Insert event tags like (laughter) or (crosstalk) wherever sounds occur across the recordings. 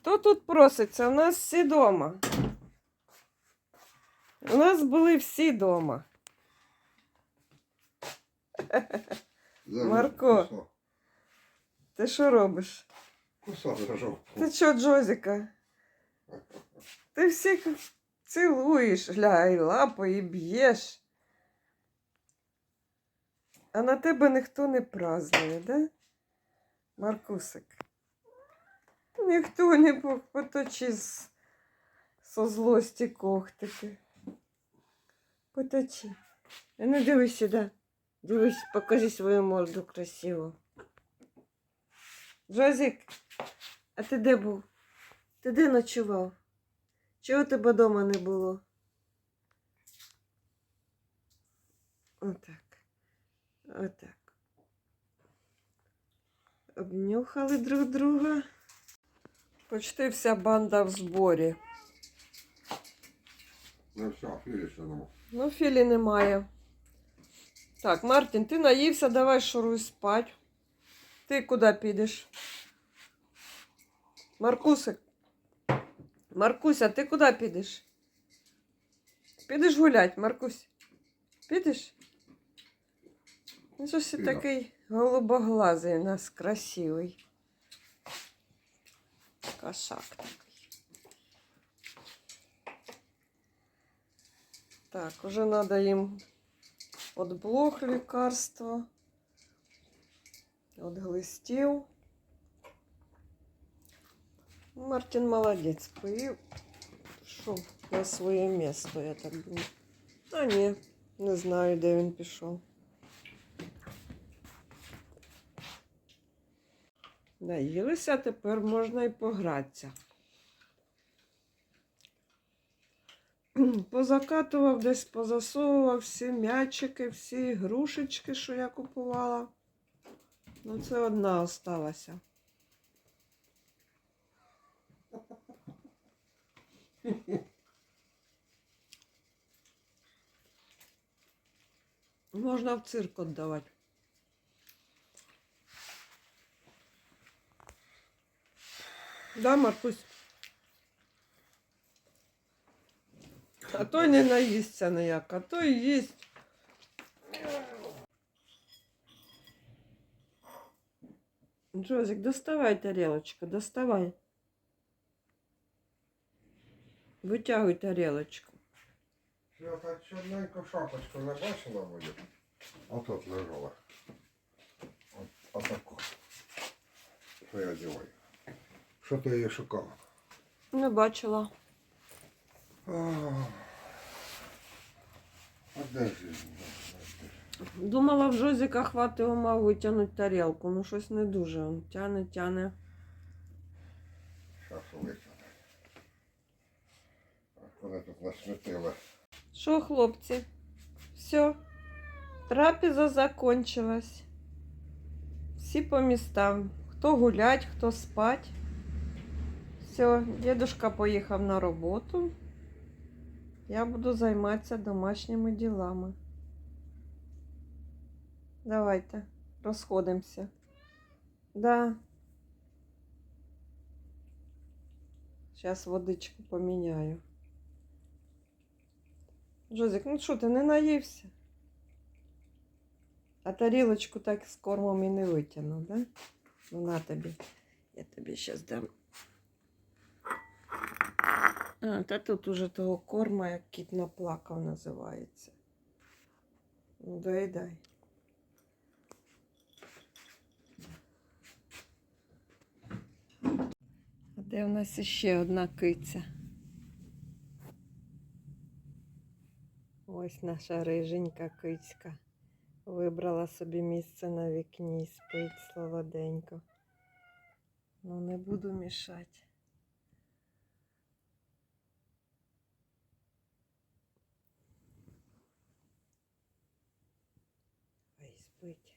Хто тут проситься? У нас всі дома. У нас були всі дома. Марко. Кусок, Ти що робиш? кусок зажов. Ти що, Джозіка? Ти всіх цілуєш, гля, і лапою, і б'єш. А на тебе ніхто не празднує, да? Маркусик? Ніхто не по- поточи з, со злості когтики. Поточи. А ну дивись сюди. Дивись, покажи свою морду красиву. Джозик, а ти де був? Ти де ночував? Чого тебе вдома не було? Отак. Отак. Обнюхали друг друга. Почти вся банда в зборі. Ну все, філіше нема. Ну, Філі немає. Так, Мартін, ти наївся, давай шуруй спать. Ти куди підеш? Маркусик. Маркуся, ти куди підеш? Підеш гулять, Маркусь. Підеш? Ну, щось ти такий голубоглазий у нас красивий. Кошак такий. Так, уже надо им от блох лекарства, от глистів. Мартин молодець, поїв, пішов на своє місто, я так думаю. А ні, не знаю, де він пішов. Наїлися, тепер можна і погратися. (clears throat) Позакатував десь, позасовував всі м'ячики, всі ігрушечки, що я купувала. Ну, це одна осталася. (laughs) Можна в цирк віддавати. Да, Маркусь? А то й не наїсться ніяк, а то й їсть. Джозик, доставай тарелочку, доставай. Витягуй тарелочку. Що так чорненьку шапочку не бачила буде? Отут лежала. От, отаку. Що я діваю? Що ти її шукала? Не бачила. А де ж він? Думала, в Жозіка хватить ума витягнути тарелку. Ну щось не дуже. Він тяне, тяне. Щас витягне. А коли тут насвітили? Що, хлопці? Все. Трапеза закончилась. Всі по містам. Хто гулять, хто спать. Все, дедушка поїхав на роботу. Я буду займатися домашніми ділами. Давайте, розходимося. Да. Зараз водичку поміняю. Джозик, ну що ти не наївся? А тарілочку так з кормом і не витягнув, да? Ну на тобі. Я тобі зараз дам. А, та тут уже того корма, як кіт наплакав, називається. Ну, дай дай. А де в нас іще одна киця? Ось наша риженька кицька. Вибрала собі місце на вікні, спить солоденько. Ну, не буду мішати. Ой, спить.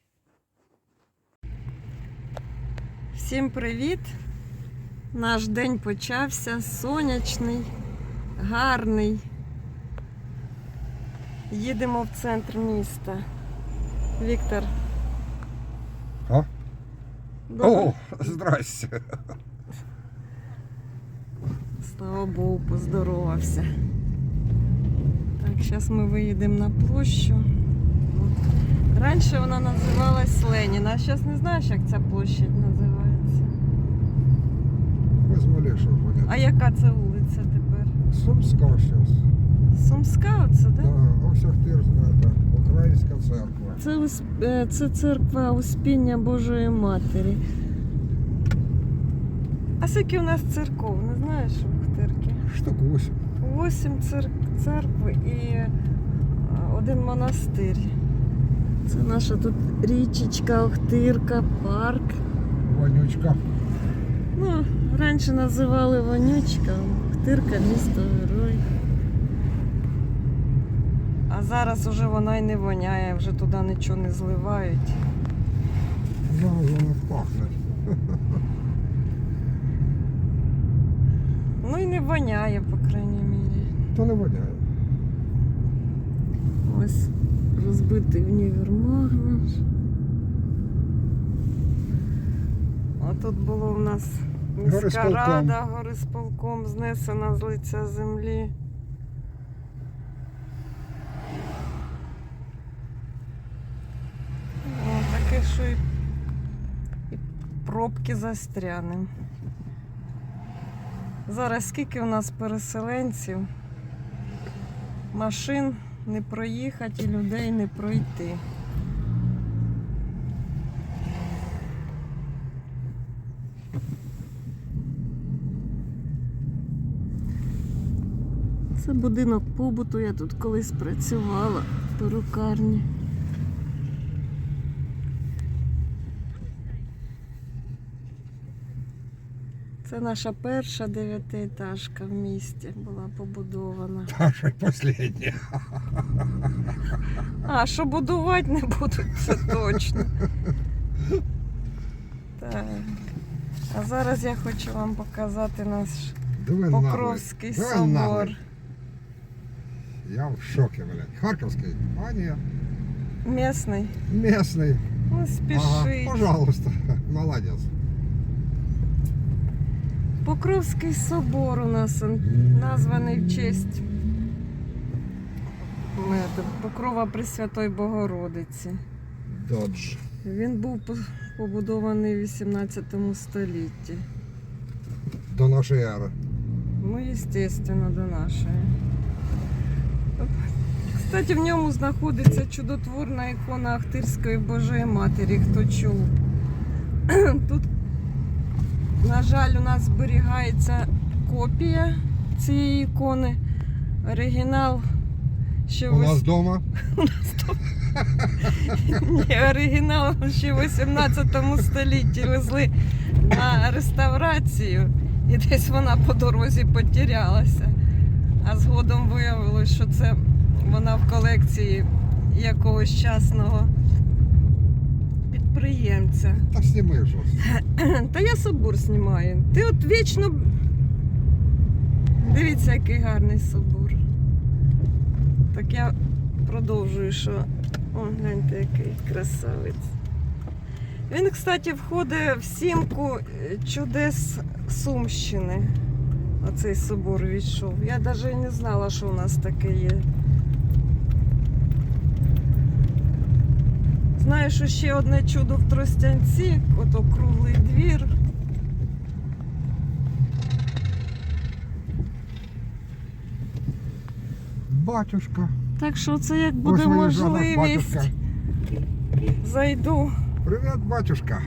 Всім привіт! Наш день почався сонячний, гарний. Їдемо в центр міста. Віктор. А? добре- О, здрасте. Слава Богу, поздоровався. Так, зараз ми виїдемо на площу. Раніше вона називалась Леніна, а зараз не знаєш, як ця площадь називається. Возьму лішу буде. А яка це вулиця тепер? Сумська зараз. Сумська оце, так? Да? Да, ось Ахтирська, це Українська церква. Це, е, це церква Успіння Божої Матері. А скільки у нас церков, не знаєш, в Охтирці? Штук 8. Восім цер... церкв і е, один монастир. Це наша тут річечка, Охтирка, парк. Вонючка. Ну, раніше називали Вонючка, Охтирка, місто герой. А зараз уже вона й не воняє, вже туди нічого не зливають. Зараз вона пахне. Ну і не воняє, по крайній мірі. То не воняє. Ось розбитий універмаг наш. А тут було в нас міська Горисполком. рада, горисполком знесена з лиця землі. О, таке, що і, і пробки застрянем. Зараз скільки у нас переселенців? Машин не проїхати і людей не пройти. Це будинок побуту, я тут колись працювала в перукарні. Це наша перша дев'ятиетажка в місті була побудована. (laughs) Що последня. А, що будувати не будуть, (laughs) це точно. Так. А зараз я хочу вам показати наш Диви Покровський. Диви собор. Я в шокі, блядь. Харківський? А ні. Місний. Местный. Ну, Ага, пожалуйста. (laughs) Молодец. Покровський собор у нас названий в честь Покрова Пресвятої Богородиці. Додж. Він був побудований в 18 столітті. До нашої ери. Ну, естественно, до нашої. Кстати, в ньому знаходиться чудотворна ікона Ахтирської Божої Матері, хто чув. (clears throat) Тут, на жаль, у нас зберігається копія цієї ікони. Оригінал ще У вось- (laughs) нас дома. Ні, оригінал ще в 18 столітті везли на реставрацію, і десь вона по дорозі потерялася. А згодом виявилось, що це вона в колекції якогось частного підприємця. Та сніми щось. (clears throat) Та я собор знімаю. Ти от вічно. Дивіться, який гарний собор. Так я продовжую, що. О, гляньте, який красавець. Він, кстати, входить в сімку чудес Сумщини. Оцей собор відійшов. Я навіть не знала, що у нас таке є. Знаю, що ще одне чудо в Тростянці, ото круглий двір. Батюшка. Так що це як буде Ось виїжджала можливість, батюшка. зайду. Привіт, батюшка.